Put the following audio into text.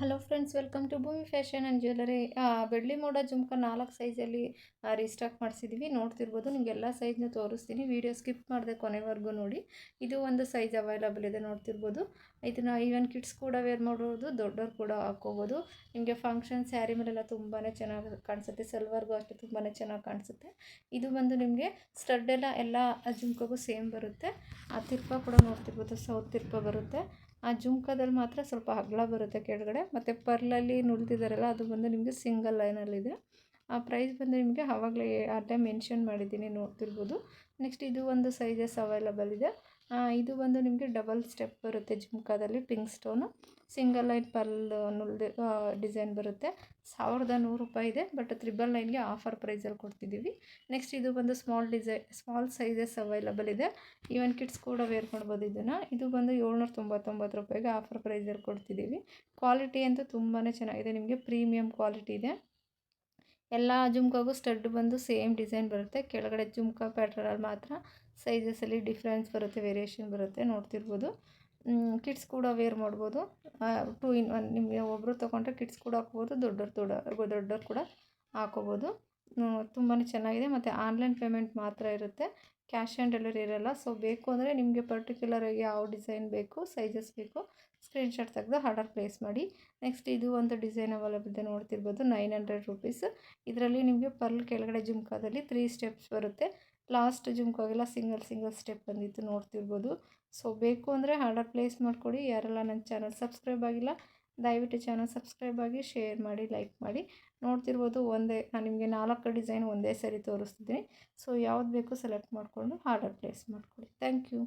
Hello friends, welcome to Bhoomi fashion and jewellery ಬೆಳ್ಳಿ ಮೋಡ ಜುಮ್ಕ ನಾಲ್ಕು ಸೈಜಲ್ಲಿ ರೀಸ್ಟಾಕ್ ಮಾಡಿಸಿದ್ದೀವಿ ನೋಡ್ತಿರ್ಬೋದು, ನಿಮಗೆಲ್ಲ ಸೈಜ್ನ ತೋರಿಸ್ತೀನಿ. ವೀಡಿಯೋ ಸ್ಕಿಪ್ ಮಾಡಿದೆ ಕೊನೆವರೆಗೂ ನೋಡಿ. ಇದು ಒಂದು ಸೈಜ್ ಅವೈಲಬಲ್ ಇದೆ, ನೋಡ್ತಿರ್ಬೋದು. ಇದನ್ನು ಈವನ್ ಕಿಡ್ಸ್ ಕೂಡ ವೇರ್ ಮಾಡ್ಬೋದು, ದೊಡ್ಡವ್ರು ಕೂಡ ಹಾಕ್ಕೋಬೋದು. ನಿಮಗೆ ಫಂಕ್ಷನ್ ಸ್ಯಾರಿ ಮೇಲೆಲ್ಲ ತುಂಬಾ ಚೆನ್ನಾಗಿ ಕಾಣಿಸುತ್ತೆ. ಸಲ್ವರ್ಗೂ ಅಷ್ಟೇ ತುಂಬಾ ಚೆನ್ನಾಗಿ ಕಾಣಿಸುತ್ತೆ. ಇದು ಬಂದು ನಿಮಗೆ ಸ್ಟಡ್ ಎಲ್ಲ ಎಲ್ಲ ಜುಮ್ಕಗೂ ಸೇಮ್ ಬರುತ್ತೆ. ಆ ತಿರ್ಪ ಕೂಡ ನೋಡ್ತಿರ್ಬೋದು ಸೌತ್ ತಿರ್ಪ ಬರುತ್ತೆ. ಆ ಜುಮ್ಕದಲ್ಲಿ ಮಾತ್ರ ಸ್ವಲ್ಪ ಅಗಲ ಬರುತ್ತೆ ಕೆಳಗಡೆ. ಮತ್ತು ಪರ್ಲಲ್ಲಿ ನುಲ್ದಿದ್ದಾರಲ್ಲ ಅದು ಬಂದು ನಿಮಗೆ ಸಿಂಗಲ್ ಲೈನಲ್ಲಿದೆ. ಆ ಪ್ರೈಸ್ ಬಂದು ನಿಮಗೆ ಆವಾಗಲೇ ಟೈಮ್ ಮೆನ್ಷನ್ ಮಾಡಿದ್ದೀನಿ, ನೋಡ್ತಿರ್ಬೋದು. ನೆಕ್ಸ್ಟ್ ಇದು ಒಂದು ಸೈಜಸ್ ಅವೈಲಬಲ್ ಇದೆ. ಇದು ಬಂದು ನಿಮಗೆ ಡಬಲ್ ಸ್ಟೆಪ್ ಬರುತ್ತೆ ಜುಮ್ಕಾದಲ್ಲಿ pink stone single line pearl ನುಲ್ದ design ಬರುತ್ತೆ. ಸಾವಿರದ ನೂರು ರೂಪಾಯಿ ಇದೆ ಬಟ್ ತ್ರಿಬಲ್ ಲೈನ್ಗೆ ಆಫರ್ ಪ್ರೈಸಲ್ಲಿ ಕೊಡ್ತಿದ್ದೀವಿ. ನೆಕ್ಸ್ಟ್ ಇದು ಬಂದು ಸ್ಮಾಲ್ ಡಿಸೈ ಸ್ಮಾಲ್ ಸೈಜಸ್ ಅವೈಲಬಲ್ ಇದೆ. ಈವನ್ ಕಿಡ್ಸ್ ಕೂಡ ವೇರ್ ಮಾಡ್ಬೋದು ಇದನ್ನು. ಇದು ಬಂದು ಏಳ್ನೂರ ತೊಂಬತ್ತೊಂಬತ್ತು ರೂಪಾಯಿಗೆ ಆಫರ್ ಪ್ರೈಸಲ್ಲಿ ಕೊಡ್ತಿದ್ದೀವಿ. ಕ್ವಾಲಿಟಿ ಅಂತೂ ತುಂಬಾ ಚೆನ್ನಾಗಿದೆ. ನಿಮಗೆ ಪ್ರೀಮಿಯಂ ಕ್ವಾಲಿಟಿ ಇದೆ. ಎಲ್ಲ ಜುಮ್ಕಾಗೂ ಸ್ಟಡ್ ಬಂದು ಸೇಮ್ ಡಿಸೈನ್ ಬರುತ್ತೆ. ಕೆಳಗಡೆ ಜುಮ್ಕಾ ಪ್ಯಾಟ್ರಲ್ಲಿ ಮಾತ್ರ ಸೈಜಸಲ್ಲಿ ಡಿಫ್ರೆನ್ಸ್ ಬರುತ್ತೆ ವೇರಿಯೇಷನ್ ಬರುತ್ತೆ ನೋಡ್ತಿರ್ಬೋದು. ಕಿಡ್ಸ್ ಕೂಡ ವೇರ್ ಮಾಡ್ಬೋದು. ಟೂ ಇನ್ ಒನ್ ನಿಮಗೆ ಒಬ್ಬರು ತೊಗೊಂಡ್ರೆ ಕಿಡ್ಸ್ ಕೂಡ ಹಾಕ್ಬೋದು, ದೊಡ್ಡವ್ರು ದೊಡ್ಡ ದೊಡ್ಡವ್ರು ಕೂಡ ಹಾಕೋಬೋದು ತುಂಬಾ ಚೆನ್ನಾಗಿದೆ. ಮತ್ತು ಆನ್ಲೈನ್ ಪೇಮೆಂಟ್ ಮಾತ್ರ ಇರುತ್ತೆ. ಕ್ಯಾಶ್ ಆನ್ ಡೆಲಿವರಿ ಇರೋಲ್ಲ. ಸೊ, ಬೇಕು ಅಂದರೆ ನಿಮಗೆ ಪರ್ಟಿಕ್ಯುಲರಾಗಿ ಯಾವ ಡಿಸೈನ್ ಬೇಕು ಸೈಜಸ್ ಬೇಕು ಸ್ಕ್ರೀನ್ಶಾಟ್ ತೆಗೆದು ಆರ್ಡರ್ ಪ್ಲೇಸ್ ಮಾಡಿ. ನೆಕ್ಸ್ಟ್ ಇದು ಒಂದು ಡಿಸೈನ್ ಅವೈಲಬಲ್ ಇದೆ ನೋಡ್ತಿರ್ಬೋದು ನೈನ್ ಹಂಡ್ರೆಡ್ ರುಪೀಸ್ ಇದರಲ್ಲಿ ನಿಮಗೆ ಪರ್ಲ್ ಕೆಳಗಡೆ ಜುಮ್ಕಾದಲ್ಲಿ ತ್ರೀ ಸ್ಟೆಪ್ಸ್ ಬರುತ್ತೆ. ಲಾಸ್ಟ್ ಜುಮ್ಕಾಗೆಲ್ಲ ಸಿಂಗಲ್ ಸಿಂಗಲ್ ಸ್ಟೆಪ್ ಬಂದಿತ್ತು ನೋಡ್ತಿರ್ಬೋದು. ಸೊ ಬೇಕು ಅಂದರೆ ಆರ್ಡರ್ ಪ್ಲೇಸ್ ಮಾಡಿಕೊಡಿ. ಯಾರೆಲ್ಲ ನನ್ನ ಚಾನಲ್ ಸಬ್ಸ್ಕ್ರೈಬ್ ಆಗಿಲ್ಲ ದಯವಿಟ್ಟು ಚಾನಲ್ ಸಬ್ಸ್ಕ್ರೈಬ್ ಆಗಿ ಶೇರ್ ಮಾಡಿ ಲೈಕ್ ಮಾಡಿ. ನೋಡ್ತಿರ್ಬೋದು ಒಂದೇ, ನಾನು ನಿಮಗೆ ನಾಲ್ಕು ಡಿಸೈನ್ ಒಂದೇ ಸರಿ ತೋರಿಸ್ತಿದ್ದೀನಿ. ಸೊ ಯಾವ್ದು ಬೇಕು ಸೆಲೆಕ್ಟ್ ಮಾಡಿಕೊಂಡು ಆರ್ಡರ್ ಪ್ಲೇಸ್ ಮಾಡಿಕೊಡಿ ಥ್ಯಾಂಕ್ ಯು